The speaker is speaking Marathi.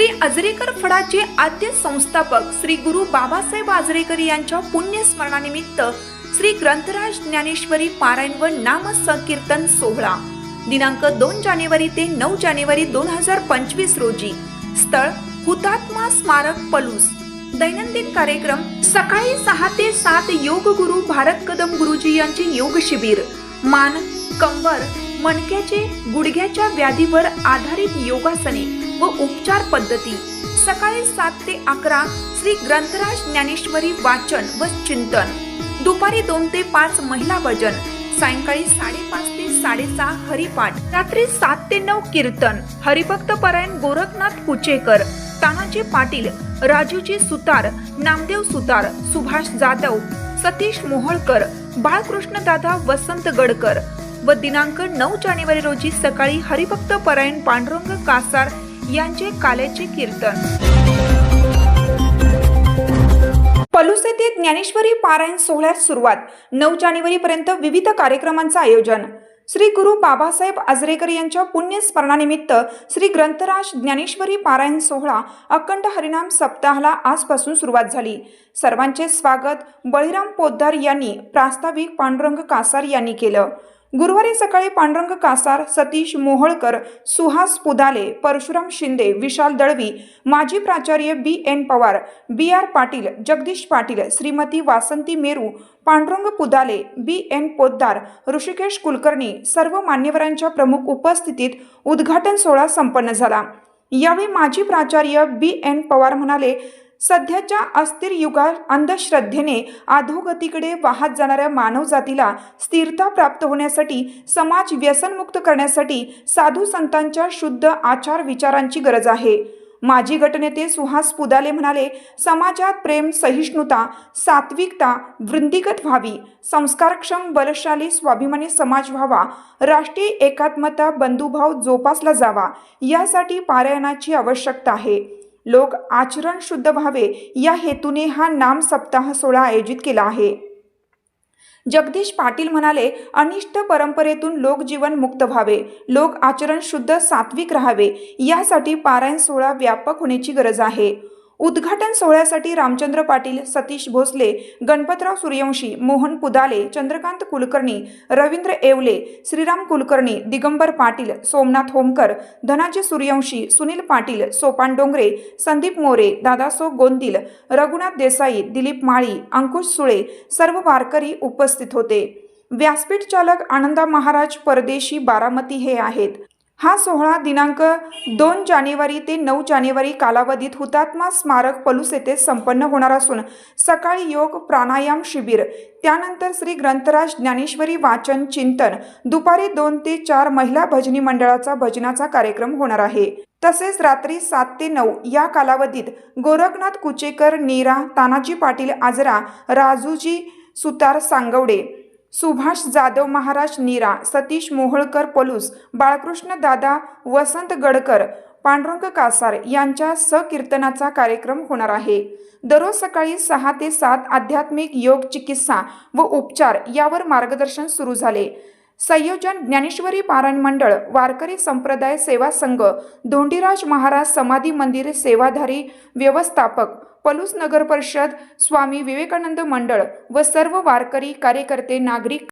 श्री अजरेकर फडाचे आद्य संस्थापक श्री गुरु बाबासाहेब आजरेकर यांच्या पुण्यस्मरणानिमित्त श्री ग्रंथराज ज्ञानेश्वरी पारायण व नाम संकीर्तन सोहळा. दिनांक दोन जानेवारी ते नऊ जानेवारी दोन हजार पंचवीस रोजी. स्थळ हुतात्मा स्मारक पलूस. दैनंदिन कार्यक्रम सकाळी सहा ते सात योग गुरु भारत कदम गुरुजी यांचे योग शिबिर. मान कंबर मणक्याचे गुडघ्याच्या व्याधीवर आधारित योगासने व उपचार पद्धती. सकाळी सात ते अकरा श्री ग्रंथराज ज्ञानेश्वरी वाचन व चिंतन. दुपारी दोन ते पाच महिला भजन. सायंकाळी साडेपाच ते साडेसहा हरिपाठ. रात्री सात ते नऊ कीर्तन. हरिभक्त परायण गोरखनाथ कुचेकर. तानाजी पाटील राजूजी सुतार नामदेव सुतार सुभाष जाधव सतीश मोहोळकर बाळकृष्ण दादा वसंत गडकर व दिनांक नऊ जानेवारी रोजी सकाळी हरिभक्त परायण पांडुरंग कासार यांचे काल्याचे कीर्तन. पलूस येथे ज्ञानेश्वरी पारायण सोहळ्यास सुरुवात. नऊ जानेवारी पर्यंत विविध कार्यक्रमांचं आयोजन. श्री गुरु बाबासाहेब आजरेकर यांच्या पुण्यस्मरणानिमित्त श्री ग्रंथराज ज्ञानेश्वरी पारायण सोहळा अखंड हरिनाम सप्ताहाला आजपासून सुरुवात झाली. सर्वांचे स्वागत बळीराम पोद्दार यांनी प्रास्ताविक पांडुरंग कासार यांनी केलं. गुरुवारी सकाळी पांडुरंग कासार सतीश मोहोळकर सुहास पुदाले परशुराम शिंदे विशाल दळवी माजी प्राचार्य B N Pawar B R Patil Jagdish Patil Shrimati Vasanti Meru Pandurang Pudale B N Poddar Rushikesh Kulkarni सर्व मान्यवरांच्या प्रमुख उपस्थितीत उद्घाटन सोहळा संपन्न झाला. यावेळी माजी प्राचार्य बी एन पवार म्हणाले सध्याच्या अस्थिर युगात अंधश्रद्धेने अधोगतीकडे वाहत जाणाऱ्या मानवजातीला स्थिरता प्राप्त होण्यासाठी समाज व्यसनमुक्त करण्यासाठी साधू संतांच्या शुद्ध आचार विचारांची गरज आहे. माजी गटनेते सुहास पुदाले म्हणाले समाजात प्रेम सहिष्णुता सात्विकता वृंदीगत व्हावी संस्कारक्षम बलशाली स्वाभिमानी समाज व्हावा राष्ट्रीय एकात्मता बंधुभाव जोपासला जावा यासाठी पारायणाची आवश्यकता आहे. लोक आचरण शुद्ध व्हावे या हेतूने हा नाम सप्ताह सोहळा आयोजित केला आहे. जगदीश पाटील म्हणाले अनिष्ट परंपरेतून लोकजीवन मुक्त व्हावे लोक आचरण शुद्ध सात्विक राहावे यासाठी पारायण सोहळा व्यापक होण्याची गरज आहे. उद्घाटन सोहळ्यासाठी रामचंद्र पाटील सतीश भोसले गणपतराव सूर्यवंशी मोहन पुदाले चंद्रकांत कुलकर्णी रवींद्र येवले श्रीराम कुलकर्णी दिगंबर पाटील सोमनाथ होमकर धनाजी सूर्यवंशी सुनील पाटील सोपान डोंगरे संदीप मोरे दादासो गोंदिल रघुनाथ देसाई दिलीप माळी अंकुश सुळे सर्व वारकरी उपस्थित होते. व्यासपीठ चालक आनंदा महाराज परदेशी बारामती हे आहेत. हा सोहळा दिनांक दोन जानेवारी ते नऊ जानेवारी कालावधीत हुतात्मा स्मारक पलूस येथे संपन्न होणार असून सकाळी योग प्राणायाम शिबिर त्यानंतर श्री ग्रंथराज ज्ञानेश्वरी वाचन चिंतन दुपारी दोन ते चार महिला भजनी मंडळाचा भजनाचा कार्यक्रम होणार आहे. तसेच रात्री सात ते नऊ या कालावधीत गोरखनाथ कुचेकर नीरा तानाजी पाटील आजरा राजूजी सुतार सांगवडे सुभाष जाधव महाराज नीरा सतीश मोहोळकर पलूस बाळकृष्ण दादा वसंत गडकर पांडुरंग कासार यांच्या सकीर्तनाचा कार्यक्रम होणार आहे. दररोज सकाळी सहा ते सात आध्यात्मिक योग चिकित्सा व उपचार यावर मार्गदर्शन सुरू झाले. संयोजन ज्ञानेश्वरी पारायण मंडळ वारकरी संप्रदाय सेवा संघ धोंडीराज महाराज समाधी मंदिर सेवाधारी व्यवस्थापक पलूस नगर परिषद स्वामी विवेकानंद मंडळ व सर्व वारकरी कार्यकर्ते नागरिक